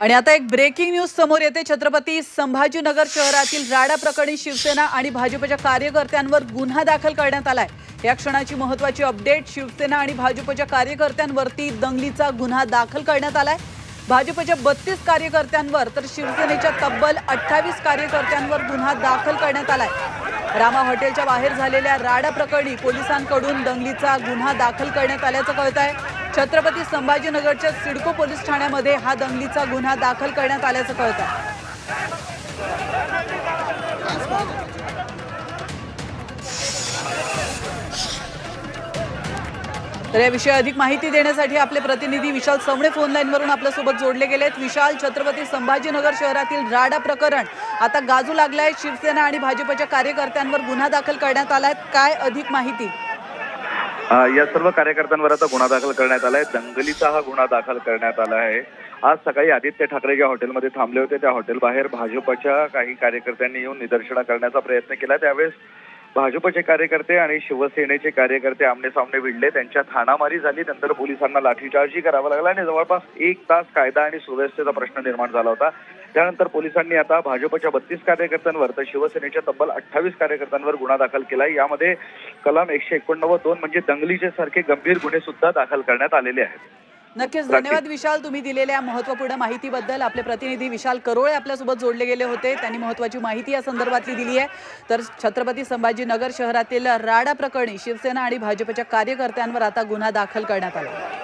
आणि आता एक ब्रेकिंग न्यूज समोर येते. छत्रपती संभाजीनगर शहरातील राडा प्रकरणी शिवसेना आणि भाजपच्या कार्यकर्त्यांवर गुन्हा दाखल करण्यात आलाय. या क्षणाची महत्वाची अपडेट शिवसेना आणि भाजपच्या कार्यकर्त्यांवरती दंगलीचा गुन्हा दाखल करण्यात आलाय. भाजपच्या बत्तीस कार्यकर्त्यांवर तर शिवसेनेच्या तब्बल अठ्ठावीस कार्यकर्त्यांवर गुन्हा दाखल करण्यात आलाय. रामा हॉटेलच्या बाहेर झालेल्या राडा प्रकरणी पोलिसांकडून दंगलीचा गुन्हा दाखल करण्यात आल्याचं कळत आहे. छत्रपती संभाजीनगरच्या सिडको पोलीस ठाण्यामध्ये हा दंगलीचा गुन्हा दाखल करण्यात आल्याचं कळत आहे. तर याविषयी अधिक माहिती देण्यासाठी आपले प्रतिनिधी विशाल सवणे फोन लाईनवरून आपल्यासोबत जोडले गेलेत. विशाल छत्रपती संभाजीनगर शहरातील राडा प्रकरण. आता गाजू लागलाय. शिवसेना आणि भाजपच्या कार्यकर्त्यांवर गुन्हा दाखल करण्यात आलाय. काय अधिक माहिती? या सर्व कार्यकर्त्यांवर आता गुन्हा दाखल करण्यात आला आहे दंगलीचा हा गुन्हा दाखल करण्यात आला आहे. आज सकाळी आदित्य ठाकरे ज्या हॉटेलमध्ये थांबले होते त्या हॉटेल बाहेर भाजपच्या काही कार्यकर्त्यांनी येऊन निदर्शनं करण्याचा प्रयत्न केला. त्यावेळेस भाजपचे कार्यकर्ते आणि शिवसेनेचे कार्यकर्ते आमने सामने भिडले. त्यांच्यात हाणामारी झाली. नंतर पोलिसांना लाठीचार्जही करावा लागला आणि जवळपास एक तास कायदा आणि सुव्यवस्थेचा प्रश्न निर्माण झाला होता. त्यानंतर पोलिसांनी आता भाजपच्या बत्तीस कार्यकर्त्यांवर तर शिवसेनेच्या तब्बल अठ्ठावीस कार्यकर्त्यांवर गुन्हा दाखल केला यामध्ये कलम एकशे एकोणनव्वद दोन म्हणजे दंगलीचे सारखे गंभीर गुन्हे सुद्धा दाखल करण्यात आलेले आहेत. नक्कीच. धन्यवाद विशाल तुम्ही दिलेल्या महत्त्वपूर्ण माहितीबद्दल. आपले प्रतिनिधी विशाल करोळे आपल्यासोबत जोडले गेले होते. त्यांनी महत्वाची माहिती या संदर्भातली दिली आहे. तर छत्रपती संभाजीनगर शहरातील राडा प्रकरणी शिवसेना आणि भाजपच्या कार्यकर्त्यांवर आता गुन्हा दाखल करण्यात आला.